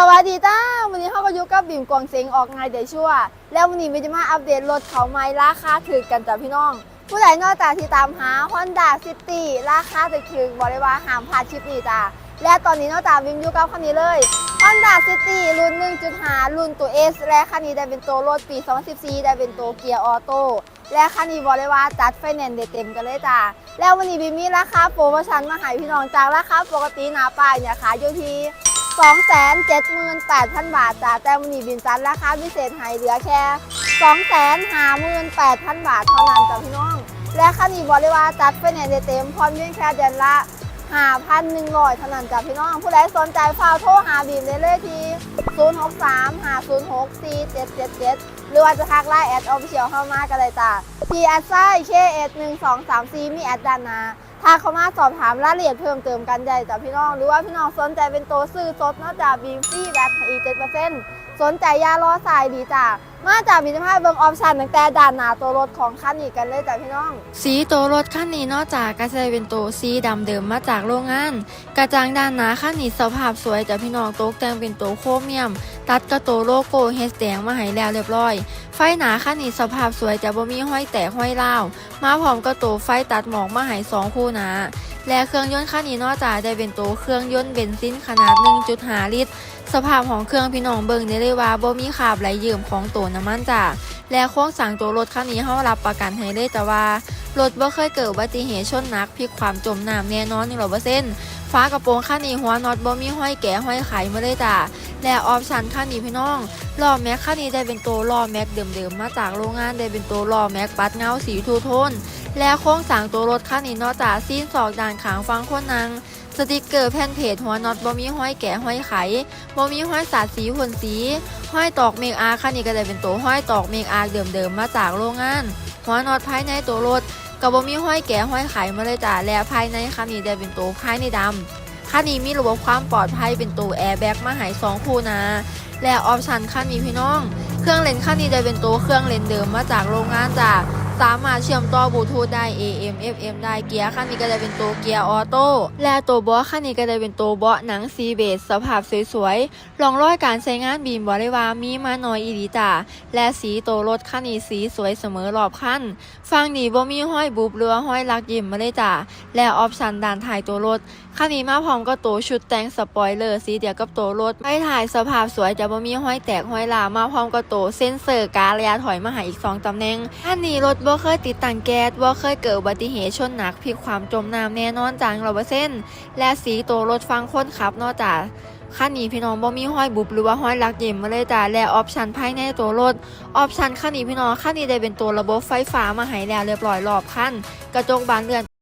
สวัสดีจ้าวันนี้เขาก็อยู่กับบิ่มกวางเซ็งออกไงเดี๋ยวชั่วแล้ววันนี้วิจะมาอัปเดตรถเขาไม้ราคาถือกันจ้ะพี่น้อง ผู้ใดนอกจากที่ตามหา Honda City ราคาถือถือบอกเลยว่าห้ามพลาชิปนี้จ้าและตอนนี้นอกจากวิมอยู่กับคันนี้เลย Honda City รุ่น 1.5 รุ่นตัว S และคันนี้ได้เป็นตัวรถปี 2014 ได้เป็นตัวเกียร์ออโต้และคันนี้บอกเลยว่าจัดไฟแนนซ์เต็มกันเลยจ้าแล้ววันนี้บิมมีราคาโปรโมชั่นมาให้พี่น้องจากราคาปกติหนาป้ายเนี่ยขายอยู่ที่ 278,000 บาทจ้าแต่วันนี้บินซัดราคาพิเศษให้เหลือแค่ 258,000 บาทเท่านั้นจ้าพี่น้อง และคันนี้บอกเลยว่าจัดไฟแนนซ์เต็มพร้อมยื่นแค่เดือนละ 5,100เท่านั้นจ้าพี่น้อง ผู้ใดสนใจฝากโทรหาบีมได้เลยที่063-506-4777 หรือว่าจะทักไลน์แอดออฟฟิเชียลเข้ามากันเลยจ้าที่แอดไซเคเอสหนึ่งสองสามสี่มีแอดดานน้าถ้าเขามาสอบถามรายละเอียดเพิ่มเติมกันได้จากพี่น้อง หรือว่าพี่น้องสนใจเป็นตัวซื้อสดนอกจากบีมฟรีแบตอีเจ็ดเปอร์เซ็นต์ สนใจยาล้อสายดีจ้ะมาจากมีสภาพเบิ่งออปชั่นตั้งแต่ด้านหน้าตัวรถของคันนี้กันเลยจ้ะพี่น้อง สีตัวรถคันนี้นอกจากกระจะเป็นตัวสีดำเดิมมาจากโรงงาน กระจังด้านหน้าคันนี้สภาพสวยจากพี่น้องตกแต่งเป็นตัวโครเมียม ตัดกระตัวโลโก้เฮสแดงมาให้แล้วเรียบร้อย ไฟหนาคันนี้สภาพสวยจะบ่มีห้อยแตกห้อยเล่ามาพร้อมกระตัวไฟตัดหมอกมาให้สองคู่หนา และเครื่องยนต์คันนี้นอกจากได้เป็นตัวเครื่องยนต์เบนซินขนาด 1.5 ลิตร สภาพของเครื่องพี่น้องเบิ่งได้เลยว่าบ่มีคราบไหลยิ้มของตัวน้ำมันจ้ะและโครงสร้างตัวรถคันนี้เฮารับประกันให้เลยแต่ว่ารถบ่เคยเกิดอุบัติเหตุชนนักพลิกความจมน้ำแน่นอน100%ฟ้ากระโปรงคันนี้หัวน็อตบ่มีห้อยแก่ห้อยไขมาเลยจ้ะและออปชันคันนี้พี่น้องล้อแม็กคันนี้ได้เป็นตัวล้อแม็กเดิมๆมาจากโรงงานได้เป็นตัวล้อแม็กปัดเงาสีทูโทน และโครงสร้างตัวรถคันนี้นอกจากซีนศอกด่านขางฟังคนนางสติกเกอร์แผ่นเพจหัวน็อตบ่มีห้อยแก่ห้อยไขบ่มีห้อยสาดสีหุ่นสี ห้อยตอกเมกอาร์คันนี้ก็ได้เป็นตัวห้อยตอกเมกอาร์เดิมๆมาจากโรงงาน หัวน็อตภายในตัวรถก็บ่มีห้อยแก่ห้อยไขมาเลยจ้ะและภายในคันนี้ได้เป็นตัวภายในดำคันนี้มีระบบความปลอดภัยเป็นตัวแอร์แบ็กมาให้สองคู่นะและออปชันคันนี้พี่น้อง เครื่องเลนคันนี้ได้เป็นตัวเครื่องเลนเดิมมาจากโรงงานจ้ะ สามารถเชื่อมต่อบลูทูธได้ AM FM ได้เกียร์คันนี้ก็จะเป็นตัวเกียร์ออโต้และตัวเบาะคันนี้ก็จะเป็นตัวเบาะหนังซีเบสสภาพสวยๆรองร้อยการใช้งานบีมบอกเว่ามีมาหน้อยอีหลีจ้ะและสีตัวรถคันนี้สีสวยเสมอรอบคันฟังนี้บ่มีห้อยบุบเรือห้อยลักยิ้มมาเลยจ้ะและออปชันด้านท้ายตัวรถคันนี้มาพร้อมกับตัวชุดแต่งสปอยเลอร์สีเดียวกับตัวรถไม่ถ่ายสภาพสวยจะบ่มีห้อยแตกห้อยลามาพร้อมกับตัวเซ็นเซอร์การระยะถอยมาหาอีก 2ตำแหน่งคันนี้รถบ่เคยติดตั้งแก๊สบ่เคยเกิดอุบัติเหตุชนหนักพลิกความจมน้ำแน่นอนจังร้อยเปอร์เซ็นต์และสีตัวรถฟังคนขับนอกจากคันนี้พี่น้องบ่มีห้อยบุบหรือว่าห้อยลักเย็มมาเลยจ้าและออปชันภายในตัวรถออปชันคันนี้พี่น้องคันนี้ได้เป็นตัวระบบไฟฟ้ามาให้แล้วเรียบร้อยรอบคันกระจกบานเลือน